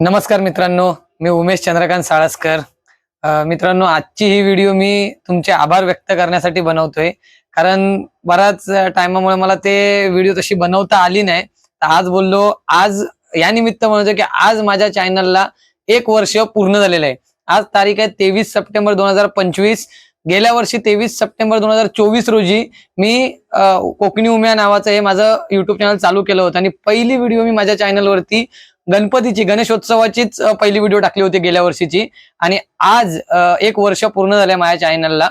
नमस्कार मित्रांनो मी उमेश चंद्रकांत साळसकर. मित्रांनो आजची ही व्हिडिओ मी तुमचे आभार व्यक्त करण्यासाठी बनवतोय. कारण बराच टायमामुळे मला ते व्हिडिओ तशी बनवता आली नाही. तर आज बोललो आज या निमित्त म्हणतो की आज माझ्या चॅनलला एक वर्ष पूर्ण झालेलं आहे. आज तारीख आहे तेवीस सप्टेंबर दोन हजार पंचवीस. गेल्या वर्षी तेवीस सप्टेंबर दोन हजार चोवीस रोजी मी कोकणी उम्या नावाचं हे माझं युट्यूब चॅनल चालू केलं होतं. आणि पहिली व्हिडिओ मी माझ्या चॅनलवरती गणपतीची गणेशोत्सवाचीच पहिली व्हिडिओ टाकली होती गेल्या वर्षीची. आणि आज एक वर्ष पूर्ण झालंय माझ्या चॅनलला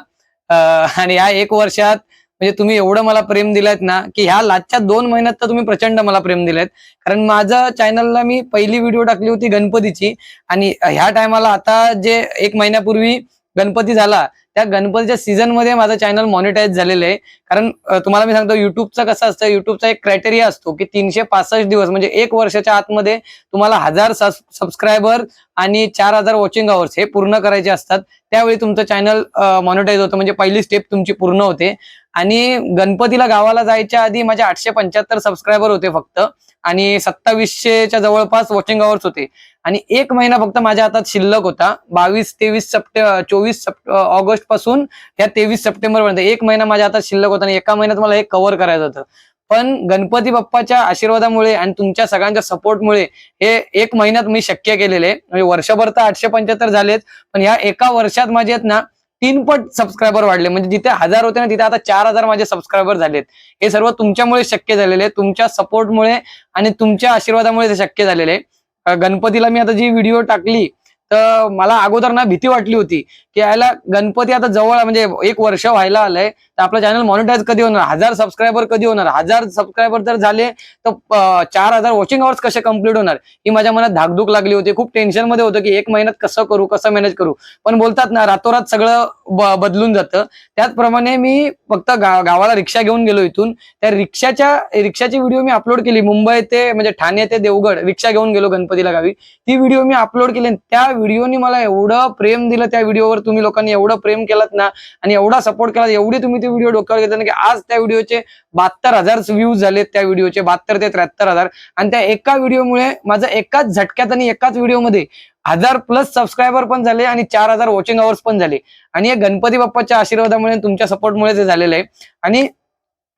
आणि या एक वर्षात म्हणजे तुम्ही एवढं मला प्रेम दिलायत ना की ह्या लाजच्या दोन महिन्यात तर तुम्ही प्रचंड मला प्रेम दिलायत कारण माझं चॅनलला मी पहिली व्हिडिओ टाकली होती गणपतीची. आणि ह्या टायमाला आता जे एक महिन्यापूर्वी गणपती झाला त्या गणपतीच्या सीझनमध्ये माझं चॅनल मॉनिटाईज झालेलं आहे. कारण तुम्हाला मी सांगतो युट्यूबचा कसं असतं युट्यूबचा एक क्रायटेरिया असतो की तीनशे पासष्ट दिवस म्हणजे एक वर्षाच्या आतमध्ये तुम्हाला हजार सबस्क्रायबर आणि चार हजार वॉचिंग आवर्स हे पूर्ण करायचे असतात. त्यावेळी तुमचं चॅनल मॉनिटाईज होतं म्हणजे पहिली स्टेप तुमची पूर्ण होते. आणि गणपतीला गावाला जायच्या आधी माझे आठशे पंच्याहत्तर सबस्क्रायबर होते फक्त. आणि सत्तावीसशेच्या जवळपास वॉचिंग आवर्स होते. आणि एक महिना फक्त माझ्या हातात शिल्लक होता. बावीस तेवीस सप्टे चोवीस सप्ट ऑगस्टपासून या तेवीस सप्टेंबर पर्यंत. एक महिना माझ्या हातात शिल्लक होता आणि एका महिन्यात मला हे कव्हर करायचं होतं. पण गणपती बाप्पाच्या आशीर्वादामुळे आणि तुमच्या सगळ्यांच्या सपोर्टमुळे हे एक महिन्यात मी शक्य केलेले. म्हणजे वर्षभर तर आठशे पंच्याहत्तर झालेत पण ह्या एका वर्षात माझे आहेत ना तीन पट सबस्क्रायबर वाढले म्हणजे जिथे हजार होते ना तिथे आता चार हजार माझे सबस्क्रायबर झालेत हे सर्व तुमच्यामुळे शक्य झालेले आहे. तुमच्या सपोर्टमुळे आणि तुमच्या आशीर्वादामुळे ते शक्य झालेले आहे. गणपतीला मी आता जी व्हिडिओ टाकली तर मला अगोदर ना भीती वाटली होती की यायला गणपती आता जवळ म्हणजे एक वर्ष व्हायला आलंय. तर आपलं चॅनल मॉनिटाईज कधी होणार? हजार सबस्क्रायबर कधी होणार? हजार सबस्क्रायबर जर झाले तर चार हजार वॉचिंग आवर्स कसे कंप्लीट होणार? ही माझ्या मनात धाकधूक लागली होती. खूप टेन्शनमध्ये होतं की एक महिन्यात कसं करू कसं मॅनेज करू? पण बोलतात ना रातोरात सगळं बदलून जातं. त्याचप्रमाणे मी फक्त गा- गावाला रिक्षा घेऊन गेलो इथून. त्या रिक्षाच्या रिक्षाची व्हिडिओ मी अपलोड केली. मुंबई ते म्हणजे ठाणे ते देवगड रिक्षा घेऊन गेलो गणपतीला गावी. ती व्हिडिओ मी अपलोड केली आणि त्या व्हिडिओनी मला एवढं प्रेम दिलं त्या व्हिडिओवर तुम्ही लोकांनी एवढं प्रेम केलात ना आणि एवढा सपोर्ट केला एवढी तुम्ही ते व्हिडिओ डोक्यावर घेतला ना की आज त्या व्हिडिओचे बहात्तर हजार व्ह्यूज झालेत त्या व्हिडिओचे बहात्तर ते त्र्याहत्तर हजार. आणि त्या एका व्हिडिओमुळे माझं एकाच झटक्यात आणि एकाच व्हिडिओमध्ये हजार प्लस सबस्क्रायबर पण झाले आणि चार हजार वॉचिंग अवर्स पण झाले. आणि या गणपती बाप्पाच्या आशीर्वादामुळे तुमच्या सपोर्टमुळे ते झालेलं आहे. आणि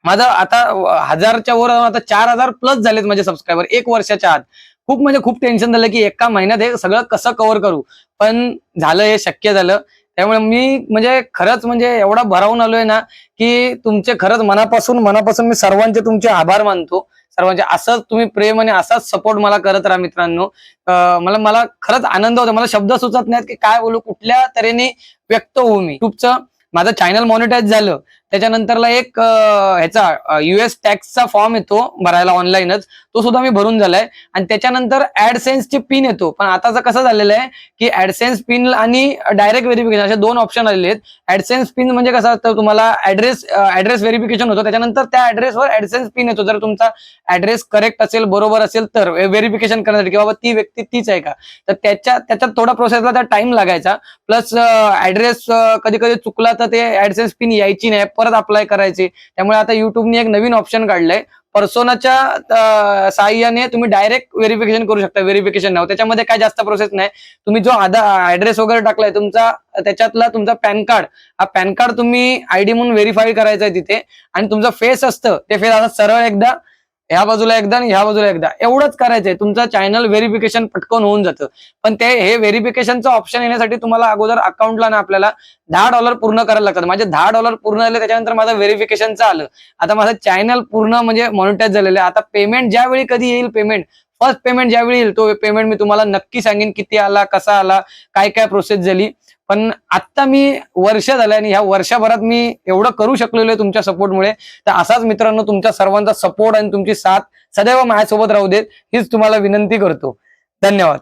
माझं आता हजारच्या वर आता चार हजार प्लस झालेत माझे सबस्क्रायबर एक वर्षाच्या आत. खूप म्हणजे खूप टेन्शन झालं की एका महिन्यात हे सगळं कसं कव्हर करू? पण झालं हे शक्य झालं. त्यामुळे मी म्हणजे खरंच म्हणजे एवढा भरावून आलोय ना की तुमचे खरंच मनापासून मनापासून मी सर्वांचे तुमचे आभार मानतो. सर्वांचे म्हणजे असंच तुम्ही प्रेम आणि असाच सपोर्ट मला करत राहा मित्रांनो. मला मला खरंच आनंद होतो. मला शब्द सुचत नाहीत की काय बोलू कुठल्या तऱ्हेने व्यक्त होऊ मी. खूपच माझं चॅनल मॉनिटाईज झालं. त्याच्यानंतरला एक ह्याचा युएस टॅक्सचा फॉर्म येतो भरायला ऑनलाईनच तो सुद्धा मी भरून झालाय. आणि त्याच्यानंतर ऍडसेन्सची पिन येतो. पण आताचं कसं झालेलं आहे की ऍडसेन्स पिन आणि डायरेक्ट व्हेरिफिकेशन असे दोन ऑप्शन आलेले आहेत. ऍडसेन्स पिन म्हणजे कसं असतं? तुम्हाला ऍड्रेस ऍड्रेस व्हेरिफिकेशन होतं. त्याच्यानंतर त्या ऍड्रेसवर ऍडसेन्स पिन येतो. जर तुमचा ऍड्रेस करेक्ट असेल बरोबर असेल तर व्हेरिफिकेशन करण्यासाठी की बाबा ती व्यक्ती तीच आहे का? तर त्याच्या त्याच्यात थोडा प्रोसेसला त्या टाइम लागायचा. प्लस ऍड्रेस कधी कधी चुकला तर ते ऍडसेन्स पिन यायची नाही. परत अप्लाय करायची. त्यामुळे आता युट्यूबने एक नवीन ऑप्शन काढलंय. पर्सोनाच्या साह्याने तुम्ही डायरेक्ट व्हेरिफिकेशन करू शकता. व्हेरिफिकेशन नाव त्याच्यामध्ये काय जास्त प्रोसेस नाही. तुम्ही जो आधार ऍड्रेस वगैरे टाकलाय तुमचा त्याच्यातला तुमचा पॅन कार्ड हा पॅन कार्ड तुम्ही आयडी म्हणून व्हेरीफाय करायचा आहे तिथे. आणि तुमचं फेस असतं ते फेस आता सरळ एकदा ह्या बाजूला एकदा आणि ह्या बाजूला एकदा. एवढंच करायचंय. तुमचं चॅनल व्हेरिफिकेशन पटकन होऊन जातं. पण ते हे व्हेरिफिकेशनचं ऑप्शन येण्यासाठी तुम्हाला अगोदर अकाउंटला ना आपल्याला दहा डॉलर पूर्ण करायला लागतात. माझे दहा डॉलर पूर्ण झाले त्याच्यानंतर माझं व्हेरिफिकेशनचं आलं. आता माझं चॅनल पूर्ण म्हणजे मॉनिटाईज झालेलं आहे. आता पेमेंट ज्यावेळी कधी येईल पेमेंट फर्स्ट पेमेंट ज्यावेळी येईल तो पेमेंट मी तुम्हाला नक्की सांगेन किती आला कसा आला काय काय प्रोसेस झाली. पण आता मी वर्ष झालं आणि ह्या वर्षभरात मी एवढं करू शकलेलो आहे तुमच्या सपोर्टमुळे तर असाच मित्रांनो तुमच्या सर्वांचा सपोर्ट आणि तुमची साथ सदैव माझ्यासोबत राहू देत हीच तुम्हाला विनंती करतो. धन्यवाद.